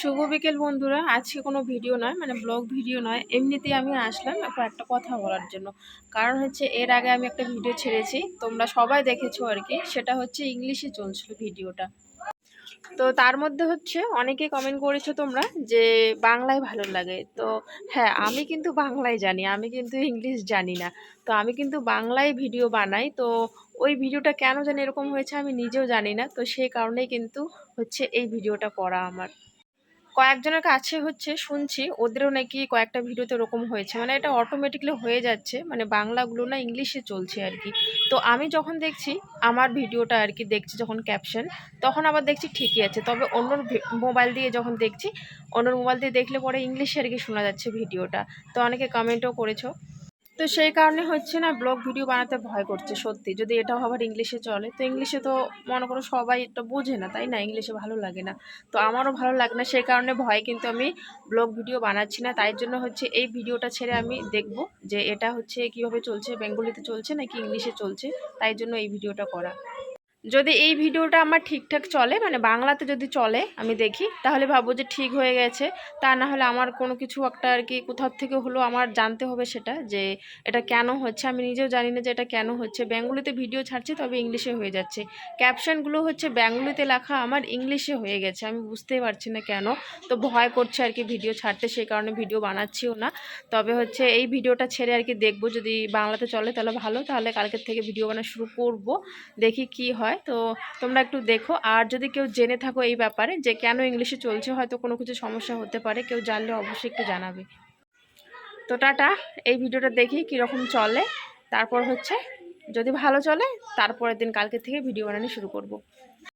শুভ বিকেল বন্ধুরা। আজকে কোনো ভিডিও নয় মানে ব্লগ ভিডিও নয়। এমনিতেই আমি আসলাম একটা কথা বলার জন্য। কারণ হচ্ছে এর আগে আমি একটা ভিডিও ছেড়েছি, তোমরা সবাই দেখেছ আর কি। সেটা হচ্ছে ইংলিশে চলছিল ভিডিওটা। তো তার মধ্যে হচ্ছে অনেকে কমেন্ট করেছ তোমরা যে বাংলায় ভালো লাগে। তো হ্যাঁ আমি কিন্তু বাংলায় জানি, আমি কিন্তু ইংলিশ জানি না। তো আমি কিন্তু বাংলায় ভিডিও বানাই। তো ওই ভিডিওটা কেন জানি এরকম হয়েছে আমি নিজেও জানি না। তো সেই কারণেই কিন্তু হচ্ছে এই ভিডিওটা করা আমার। কয়েকজনের কাছে হচ্ছে শুনছি, ওদেরও নাকি কয়েকটা ভিডিওতে ওরকম হয়েছে। মানে এটা অটোমেটিকলি হয়ে যাচ্ছে মানে বাংলাগুলো না ইংলিশে চলছে আর কি। তো আমি যখন দেখছি, আমার ভিডিওটা আর কি দেখছি যখন ক্যাপশন তখন আবার দেখছি ঠিকই আছে। তবে অন্যর মোবাইল দিয়ে যখন দেখছি, অন্যর মোবাইল দিয়ে দেখলে পরে ইংলিশে আর কি শোনা যাচ্ছে ভিডিওটা। তো অনেকে কমেন্টও করেছ। তো সেই কারণে হচ্ছে না ব্লগ ভিডিও বানাতে ভয় করছে, সত্যি। যদি এটাও আবার ইংলিশে চলে, তো ইংলিশে তো মনে করো সবাই এটা বোঝে না, তাই না? ইংলিশে ভালো লাগে না। তো আমারও ভালো লাগে না, সেই কারণে ভয় কিন্তু আমি ব্লগ ভিডিও বানাচ্ছি না। তাই জন্য হচ্ছে এই ভিডিওটা ছেড়ে আমি দেখব যে এটা হচ্ছে কীভাবে চলছে বেঙ্গলিতে চলছে নাকি ইংলিশে চলছে, তাই জন্য এই ভিডিওটা করা। যদি এই ভিডিওটা আমার ঠিকঠাক চলে মানে বাংলাতে যদি চলে আমি দেখি, তাহলে ভাববো যে ঠিক হয়ে গেছে। তা না হলে আমার কোনো কিছু একটা আর কি কোথাও থেকে হলো আমার জানতে হবে সেটা, যে এটা কেন হচ্ছে? আমি নিজেও জানি না যে এটা কেন হচ্ছে। বেঙ্গলিতে ভিডিও ছাড়ছে, তবে ইংলিশে হয়ে যাচ্ছে। ক্যাপশনগুলো হচ্ছে, বেঙ্গলিতে লেখা আমার ইংলিশে হয়ে গেছে। আমি বুঝতেই পারছি না কেন। তো ভয় করছে আর কি ভিডিও ছাড়তে, সেই কারণে ভিডিও বানাচ্ছিও না। তবে হচ্ছে এই ভিডিওটা ছেড়ে আর কি দেখব। যদি বাংলাতে চলে, তাহলে ভালো। তাহলে কালকের থেকে ভিডিও বানা শুরু করব। দেখি কি হয়। তো তোমরা একটু দেখো। আর যদি কেউ জেনে থাকো এই ব্যাপারে যে কেন ইংলিশে চলছে, হয়তো কোনো কিছু সমস্যা হতে পারে, কেউ জানলে অবশ্যই একটু জানাবে। তো টাটা, এই ভিডিওটা দেখি কীরকম চলে। তারপর হচ্ছে যদি ভালো চলে, তারপরের দিন কালকে থেকে ভিডিও বানানো শুরু করব।